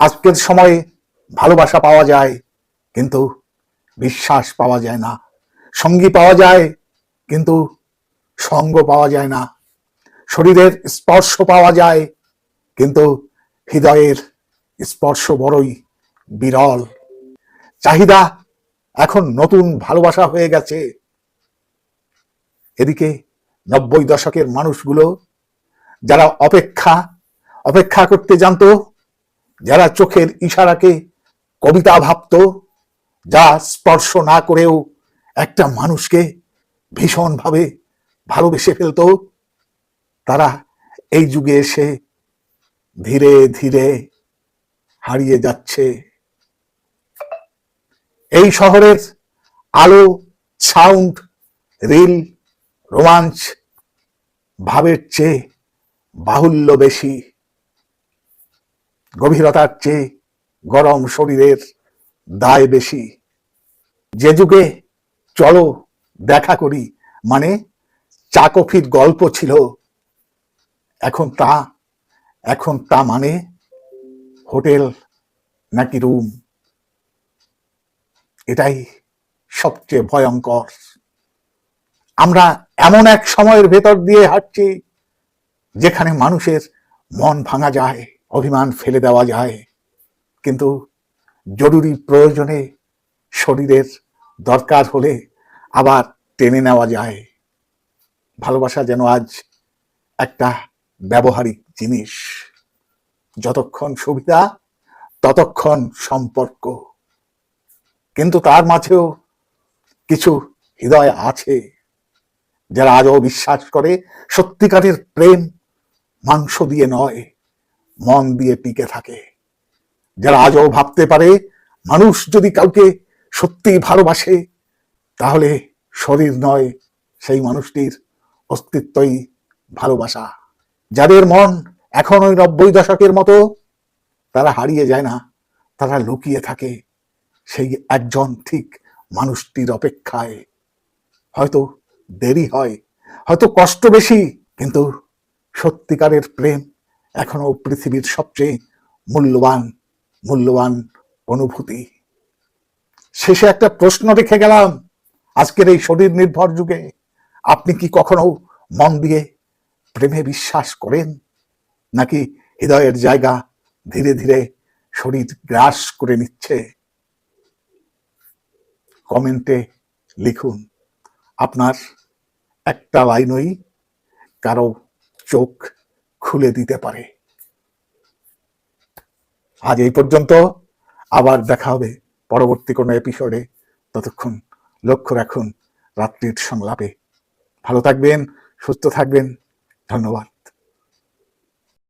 আজকের সময়ে ভালোবাসা পাওয়া যায়, কিন্তু বিশ্বাস পাওয়া যায় না। সঙ্গী পাওয়া যায়, কিন্তু সঙ্গ পাওয়া যায় না। শরীরের স্পর্শ পাওয়া যায়, কিন্তু হৃদয়ের স্পর্শ বড়ই বিরল। চাহিদা এখন নতুন ভালোবাসা হয়ে গেছে। এদিকে নব্বই দশকের মানুষগুলো, যারা অপেক্ষা অপেক্ষা করতে জানতো যারা চোখের ইশারাকে কবিতা ভাবতো, যা স্পর্শ না করেও একটা মানুষকে ভীষণভাবে ভালোবেসে ফেলতো, তারা এই যুগে এসে ধীরে ধীরে হারিয়ে যাচ্ছে। এই শহরের আলো, সাউন্ড, রিল, রোমাঞ্চ, ভাবের চেয়ে বাহুল্য বেশি। গভীরতার চেয়ে গরম শরীরের দায় বেশি। যে যুগে চলো দেখা করি মানে চা কফির গল্প ছিল, এখন তা এখন তা মানে হোটেল নাকি রুম? এটাই সবচেয়ে ভয়ঙ্কর। আমরা এমন এক সময়ের ভেতর দিয়ে হাঁটছি, যেখানে মানুষের মন ভাঙা যায়। অভিমান ফেলে দেওয়া যায়। কিন্তু জরুরি প্রয়োজনে শরীরের দরকার হলে আবার টেনে নেওয়া যায়। ভালোবাসা যেন আজ একটা ব্যবহারিক জিনিস। যতক্ষণ সুবিধা, ততক্ষণ সম্পর্ক। কিন্তু তার মাঝেও কিছু হৃদয় আছে, যারা আজও বিশ্বাস করে সত্যিকারের প্রেম মাংস দিয়ে নয়। মন দিয়ে টিকে থাকে। যারা আজও ভাবতে পারে, মানুষ যদি কাউকে সত্যি ভালোবাসে, তাহলে শরীর নয় সেই মানুষটির অস্তিত্বই ভালোবাসা। যাদের মন এখন ওই নব্বই দশকের মতো, তারা হারিয়ে যায় না, তারা লুকিয়ে থাকে সেই একজন ঠিক মানুষটির অপেক্ষায়। হয়তো দেরি হয়, হয়তো কষ্ট বেশি, কিন্তু সত্যিকারের প্রেম এখনও পৃথিবীর সবচেয়ে মূল্যবান মূল্যবান অনুভূতি। শেষে একটা প্রশ্ন রেখে গেলাম, আজকের এই শরীর নির্ভর যুগে আপনি কি কখনো মন দিয়ে প্রেমে বিশ্বাস করেন? নাকি হৃদয়ের জায়গা ধীরে ধীরে শরীর গ্রাস করে নিচ্ছে? কমেন্টে লিখুন। আপনার একটা লাইনই কারও চোখ খুলে দিতে পারে। আজ এই পর্যন্ত। আবার দেখা হবে পরবর্তী কোনো এপিসোডে ততক্ষণ লক্ষ্য রাখুন রাত্রির সংলাপে। ভালো থাকবেন, সুস্থ থাকবেন। ধন্যবাদ।